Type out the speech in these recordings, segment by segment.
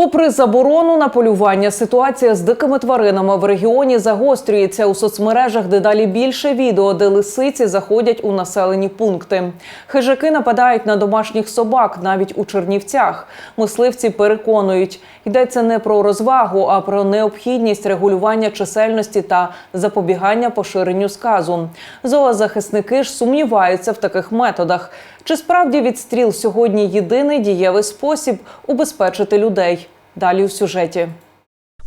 Попри заборону на полювання, ситуація з дикими тваринами в регіоні загострюється у соцмережах. Дедалі більше відео, де лисиці заходять у населені пункти. Хижаки нападають на домашніх собак, навіть у Чернівцях. Мисливці переконують, йдеться не про розвагу, а про необхідність регулювання чисельності та запобігання поширенню сказу. Зоозахисники ж сумніваються в таких методах. Чи справді відстріл сьогодні єдиний дієвий спосіб убезпечити людей? Далі у сюжеті.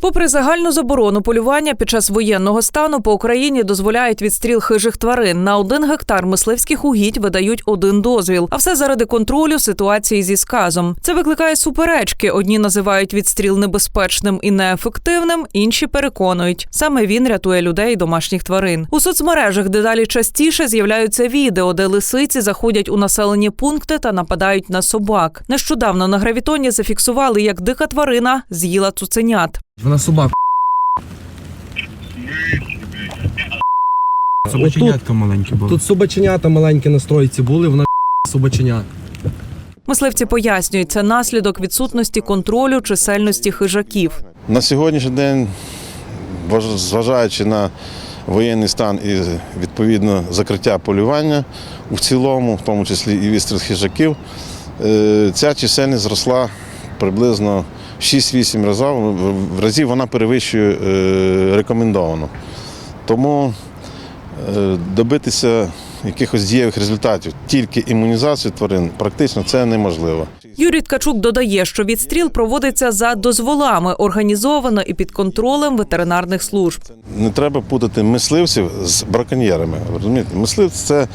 Попри загальну заборону полювання під час воєнного стану по Україні дозволяють відстріл хижих тварин. На один гектар мисливських угідь видають один дозвіл. А все заради контролю ситуації зі сказом. Це викликає суперечки. Одні називають відстріл небезпечним і неефективним, інші переконують, саме він рятує людей і домашніх тварин. У соцмережах дедалі частіше з'являються відео, де лисиці заходять у населені пункти та нападають на собак. Нещодавно на гравітоні зафіксували, як дика тварина з'їла цуценят. Вона собака. Собаченятка маленькі були. Тут собаченята маленькі на стройці були, вона собаченят. Мисливці пояснюють, це наслідок відсутності контролю чисельності хижаків. На сьогоднішній день, зважаючи на воєнний стан і відповідно закриття полювання в цілому, в тому числі і відстріл хижаків, е, ця чисельність зросла приблизно 6-8 разів. Разів вона перевищує е, рекомендовану. Тому е, добитися якихось дієвих результатів тільки імунізацію тварин практично це неможливо. Юрій Ткачук додає, що відстріл проводиться за дозволами, організовано і під контролем ветеринарних служб. Не треба путати мисливців з браконьєрами. Розумієте? Мисливець це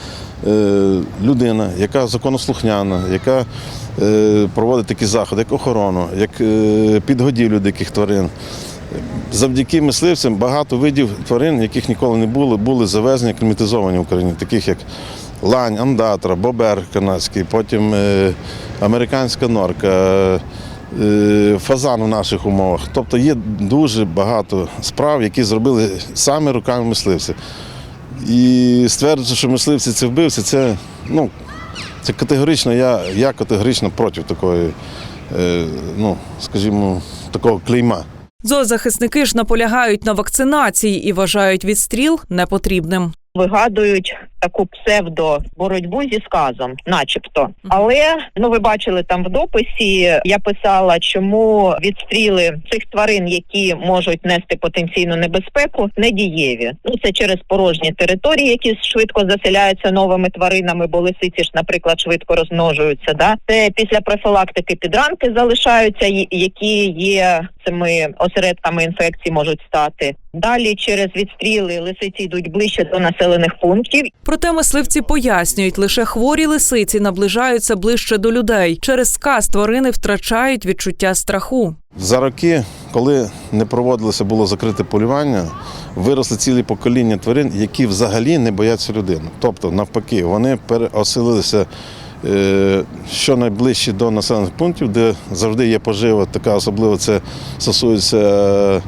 е, людина, яка законослухняна, яка е, проводить такі заходи, як охорону, як е, підгодівлю диких тварин. Завдяки мисливцям багато видів тварин, яких ніколи не було, були завезені, кліматизовані в Україні, таких як лань, андатра, бобер канадський, потім е, американська норка, е, фазан в наших умовах. Тобто є дуже багато справ, які зробили саме руками мисливців. І стверджувати, що мисливці це вбивці, це, ну, це категорично, я, я категорично проти такої, е, ну, скажімо, такого клейма. Зоозахисники ж наполягають на вакцинації і вважають відстріл непотрібним. вигадують таку псевдо боротьбу зі сказом, начебто. Але ну ви бачили там в дописі. Я писала, чому відстріли цих тварин, які можуть нести потенційну небезпеку, не дієві. Ну це через порожні території, які швидко заселяються новими тваринами, бо лисиці ж, наприклад, швидко розмножуються. Да, це після профілактики підранки залишаються, які є цими осередками інфекції можуть стати. Далі через відстріли лисиці йдуть ближче до населених пунктів Проте мисливці пояснюють, лише хворі лисиці наближаються ближче до людей. Через сказ тварини втрачають відчуття страху. За роки, коли не проводилося було закрите полювання, виросли цілі покоління тварин, які взагалі не бояться людини. Тобто, навпаки, вони переоселилися е, щонайближче до населених пунктів, де завжди є пожива, така особливо це стосується е,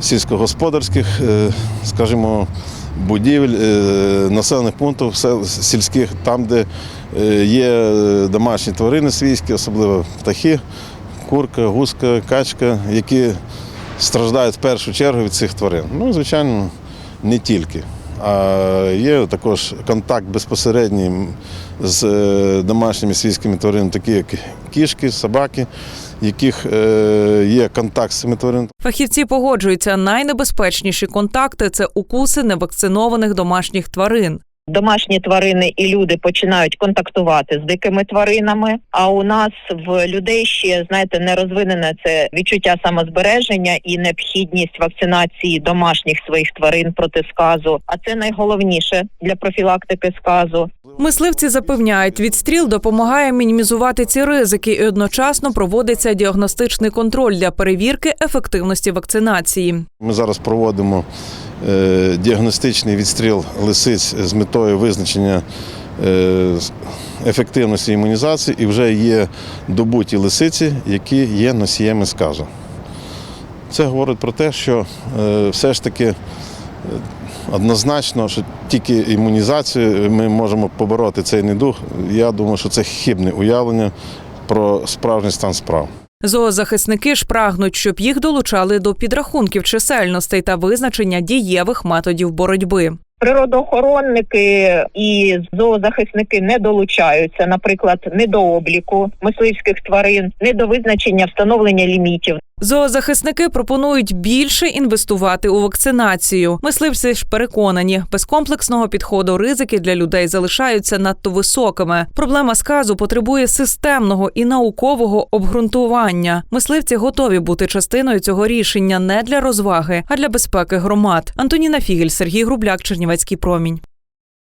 сільськогосподарських, е, скажімо, будівель, населених пунктів сільських, там, де є домашні тварини свійські, особливо птахи курка, гуска, качка, які страждають в першу чергу від цих тварин. Ну, звичайно, не тільки. А є також контакт безпосередній з е, домашніми свійськими тваринами, такі як кішки, собаки, яких е, є контакт з цими тваринами. Фахівці погоджуються, найнебезпечніші контакти це укуси невакцинованих домашніх тварин. Домашні тварини і люди починають контактувати з дикими тваринами. А у нас в людей ще знаєте не розвинене це відчуття самозбереження і необхідність вакцинації домашніх своїх тварин проти сказу. А це найголовніше для профілактики сказу. Мисливці запевняють, відстріл допомагає мінімізувати ці ризики і одночасно проводиться діагностичний контроль для перевірки ефективності вакцинації. Ми зараз проводимо діагностичний відстріл лисиць з метою визначення е, ефективності імунізації, і вже є добуті лисиці, які є носіями сказу. Це говорить про те, що е, все ж таки е, однозначно, що тільки імунізацією ми можемо побороти цей недуг. Я думаю, що це хибне уявлення про справжній стан справ. Зоозахисники ж прагнуть, щоб їх долучали до підрахунків чисельностей та визначення дієвих методів боротьби. Природоохоронники і зоозахисники не долучаються, наприклад, не до обліку мисливських тварин, не до визначення встановлення лімітів. Зоозахисники пропонують більше інвестувати у вакцинацію. Мисливці ж переконані, без комплексного підходу ризики для людей залишаються надто високими. Проблема сказу потребує системного і наукового обґрунтування. Мисливці готові бути частиною цього рішення не для розваги, а для безпеки громад. Антоніна Фігель, Сергій Грубляк, Чернівецький промінь.